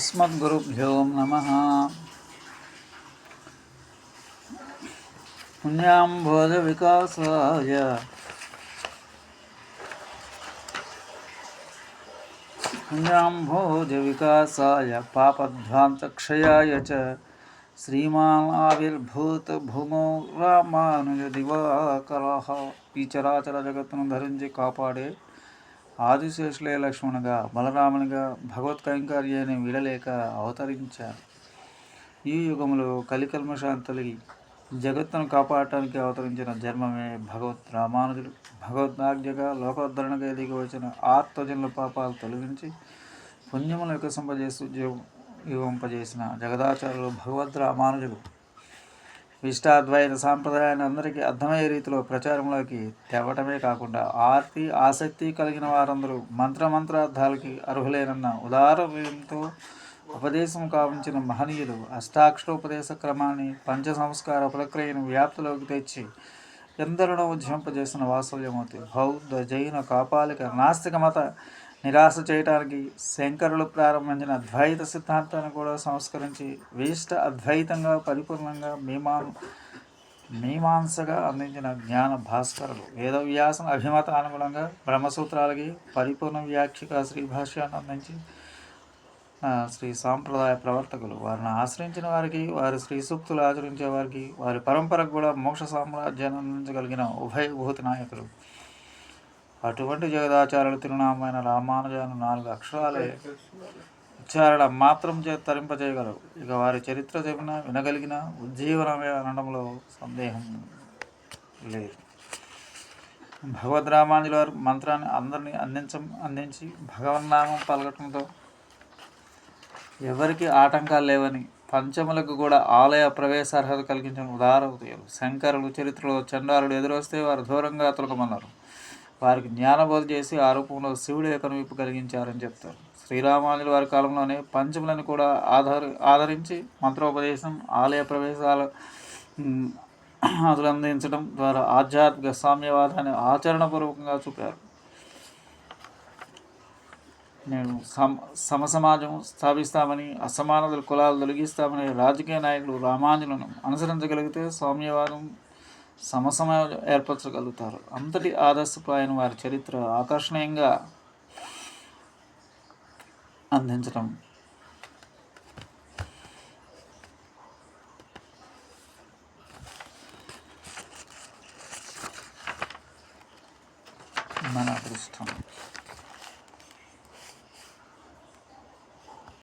अस्मद्गुरुभ्यो नमः। पुण्याम्भोधविकासाय पुण्याम्भोधविकासाय पापध्वान्तक्षयाय च। श्रीमान् आविर्भूतभूमौ रामानुजदिवाकरः। पीचराचरजगत्नु धरिञ्जि कापाडे। ఆదిశేషులే లక్ష్మణుగా బలరామునిగా భగవత్ కైంకర్యాన్ని విడలేక అవతరించారు. ఈ యుగంలో కలికల్మశాంతలి జగత్తును కాపాడటానికి అవతరించిన జన్మమే భగవత్ రామానుజుడు భగవద్నాజ్ఞగా లోకోద్ధరణగా ఎదిగి వచ్చిన ఆత్మజనుల పాపాలు తొలగించి పుణ్యములు వికసింపజేస్తూ జీవం యువంపజేసిన జగదాచార్యులు భగవద్ రామానుజుడు విష్టాద్వైత సాంప్రదాయాన్ని అందరికీ అర్థమయ్యే రీతిలో ప్రచారంలోకి తేవటమే కాకుండా ఆర్తి ఆసక్తి కలిగిన వారందరూ మంత్రమంత్రార్థాలకి అర్హులేనన్న ఉదారంతో ఉపదేశం కావించిన మహనీయులు అష్టాక్షరోపదేశ క్రమాన్ని పంచ సంస్కార ప్రక్రియను వ్యాప్తిలోకి తెచ్చి ఎందరినో ఉద్యమింపజేసిన వాసవ్యమూర్తి బౌద్ధ జైన కాపాలిక నాస్తిక మత నిరాశ చేయడానికి శంకరులు ప్రారంభించిన అద్వైత సిద్ధాంతాన్ని కూడా సంస్కరించి విశిష్ట అద్వైతంగా పరిపూర్ణంగా మీమాను మీమాంసగా అందించిన జ్ఞాన భాస్కరులు. వేదవ్యాసం అభిమత అనుగుణంగా బ్రహ్మసూత్రాలకి పరిపూర్ణ వ్యాఖ్యగా శ్రీ భాష్యాన్ని అందించి శ్రీ సాంప్రదాయ ప్రవర్తకులు. వారిని ఆశ్రయించిన వారికి వారి శ్రీ సూక్తులు ఆచరించే వారికి వారి పరంపరకు కూడా మోక్ష సామ్రాజ్యాన్ని అందించగలిగిన ఉభయభూతి నాయకులు. అటువంటి జగదాచార్యుల తిరునామైన రామానుజాను నాలుగు అక్షరాలే ఉచ్చారణ మాత్రం చే తరింపజేయగలవు. ఇక వారి చరిత్ర చెప్పిన వినగలిగిన ఉజ్జీవనమే అనడంలో సందేహం లేదు. భగవద్ రామానుజుల వారు మంత్రాన్ని అందరినీ అందించం అందించి భగవన్నామం పలకటంతో ఎవరికి ఆటంకాలు లేవని పంచములకు కూడా ఆలయ ప్రవేశార్హత కలిగించిన ఉదార ఉదయం శంకరులు చరిత్రలో చండారుడు ఎదురొస్తే వారు దూరంగా తొలకమన్నారు. వారికి జ్ఞానబోధ చేసి ఆ రూపంలో శివుడు కనువిప్పు కలిగించారని చెప్తారు. శ్రీరామానులు వారి కాలంలోనే పంచములను కూడా ఆధార ఆదరించి మంత్రోపదేశం ఆలయ ప్రవేశాలు ఉమ్, అదులు అందించడం ద్వారా ఆధ్యాత్మిక సామ్యవాదాన్ని ఆచరణపూర్వకంగా చూపారు. నేను సమ సమసమాజం స్థాపిస్తామని అసమానతల కులాలు తొలగిస్తామని రాజకీయ నాయకులు రామానులను అనుసరించగలిగితే సామ్యవాదం సమసమయాలు ఏర్పరచగలుగుతారు. అంతటి ఆదర్శప్రాయం వారి చరిత్ర ఆకర్షణీయంగా అందించడం. మన అదృష్టం.